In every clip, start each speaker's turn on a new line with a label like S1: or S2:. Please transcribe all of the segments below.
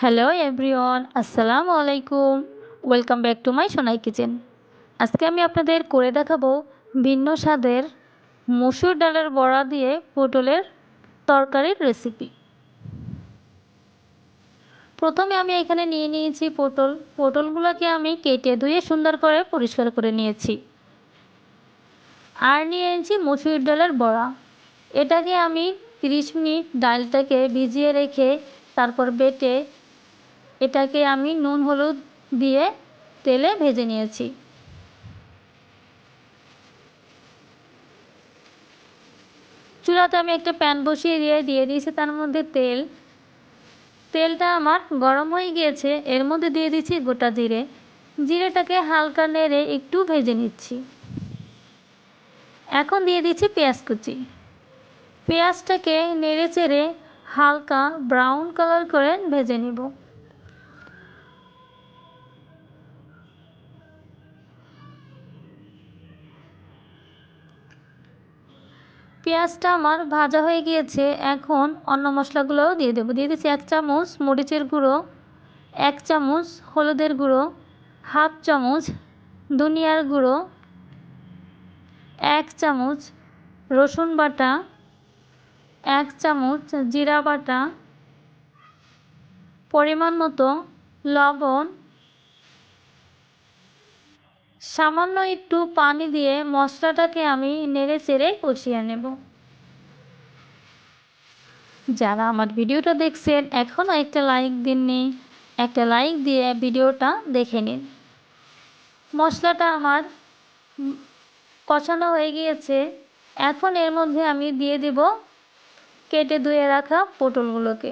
S1: Hello everyone আসসালামু আলাইকুম welcome back to my Sonai kitchen আজকে আমি আপনাদের করে দেখাবো ভিন্ন স্বাদের মসুর ডালের বড়া দিয়ে পটলের তরকারির রেসিপি প্রথমে আমি এখানে নিয়ে নিয়েছি পটল। পটলগুলোকে আমি কেটে ধুয়ে সুন্দর করে পরিষ্কার করে নিয়েছি। আর নিয়ে এনেছি মসুর ডালের বড়া। এটাকে আমি তিরিশ মিনিট ডালটাকে ভিজিয়ে রেখে তারপর বেটে এটাকে আমি নুন হলুদ দিয়ে তেলে ভেজে নিয়েছি। চুলাতে আমি একটা প্যান বসিয়ে দিয়ে দিয়ে দিয়েছি তার মধ্যে তেল। তেলটা আমার গরম হয়ে গিয়েছে, এর মধ্যে দিয়ে দিচ্ছি গোটা জিরে। জিরেটাকে হালকা নেড়ে একটু ভেজে নিচ্ছি। এখন দিয়ে দিচ্ছি পেঁয়াজ কুচি। পেঁয়াজটাকে নেড়ে চেড়ে হালকা ব্রাউন কালার করে ভেজে নিব। পেঁয়াজটা আমার ভাজা হয়ে গিয়েছে, এখন অন্য মশলাগুলোও দিয়ে দেবো। দিয়ে দিচ্ছি এক চামচ মরিচের গুঁড়ো, এক চামচ হলুদের গুঁড়ো, হাফ চামচ ধনিয়ার গুঁড়ো, এক চামচ রসুন বাটা, এক চামচ জিরা বাটা, পরিমাণ মতো লবণ সামান্য একটু পানি দিয়ে মশলাটাকে আমি নেড়ে চেড়ে কষিয়ে নেব। যারা আমার ভিডিওটা দেখছেন এখনও একটা লাইক দিননি, একটা লাইক দিয়ে ভিডিওটা দেখে নিন। মশলাটা আমার কষানো হয়ে গিয়েছে। এখন এর মধ্যে আমি দিয়ে দেব কেটে ধুয়ে রাখা পটলগুলোকে।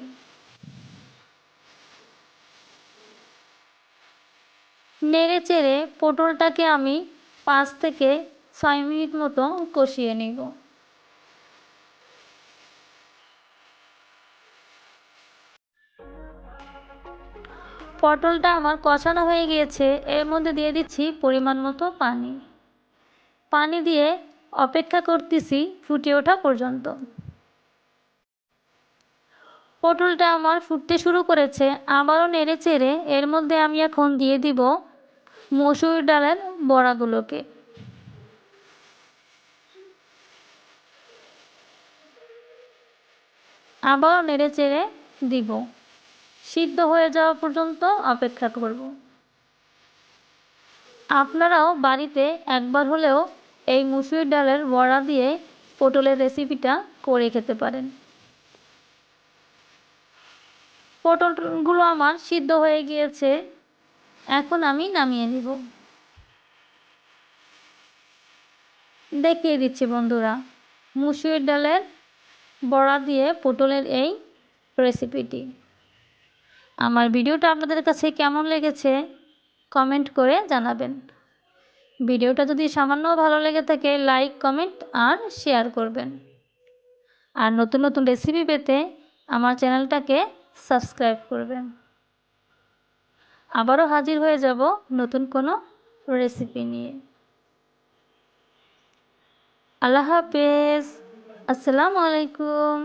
S1: নেড়ে চেড়ে পটলটাকে আমি পাঁচ থেকে ছয় মিনিট মতো কষিয়ে নিব। পটলটা আমার কষানো হয়ে গিয়েছে, এর মধ্যে দিয়ে দিচ্ছি পরিমাণ মতো পানি। পানি দিয়ে অপেক্ষা করতেছি ফুটে ওঠা পর্যন্ত। পটলটা আমার ফুটতে শুরু করেছে, আবারও নেড়ে চেড়ে এর মধ্যে আমি এখন দিয়ে দিব মসুর ডালের বড়াগুলোকে। আবারও নেড়ে চেড়ে দিব। সিদ্ধ হয়ে যাওয়া পর্যন্ত অপেক্ষা করব। আপনারাও বাড়িতে একবার হলেও এই মুসুর ডালের বড়া দিয়ে পটলের রেসিপিটা করে খেতে পারেন। পটলগুলো আমার সিদ্ধ হয়ে গিয়েছে। এখন আমি নামিয়ে নিব। দেখিয়ে দিচ্ছি বন্ধুরা, মুসুর ডালের বড়া দিয়ে পটলের এই রেসিপিটি আমার ভিডিওটা আপনাদের কাছে কেমন লেগেছে কমেন্ট করে জানাবেন। ভিডিওটা যদি সামান্য ভালো লেগে থাকে, লাইক, কমেন্ট আর শেয়ার করবেন। আর নতুন নতুন রেসিপি পেতে আমার চ্যানেলটাকে সাবস্ক্রাইব করবেন। আবারও হাজির হয়ে যাব নতুন কোনো রেসিপি নিয়ে। আল্লাহ হাফেজ। আসসালামু আলাইকুম।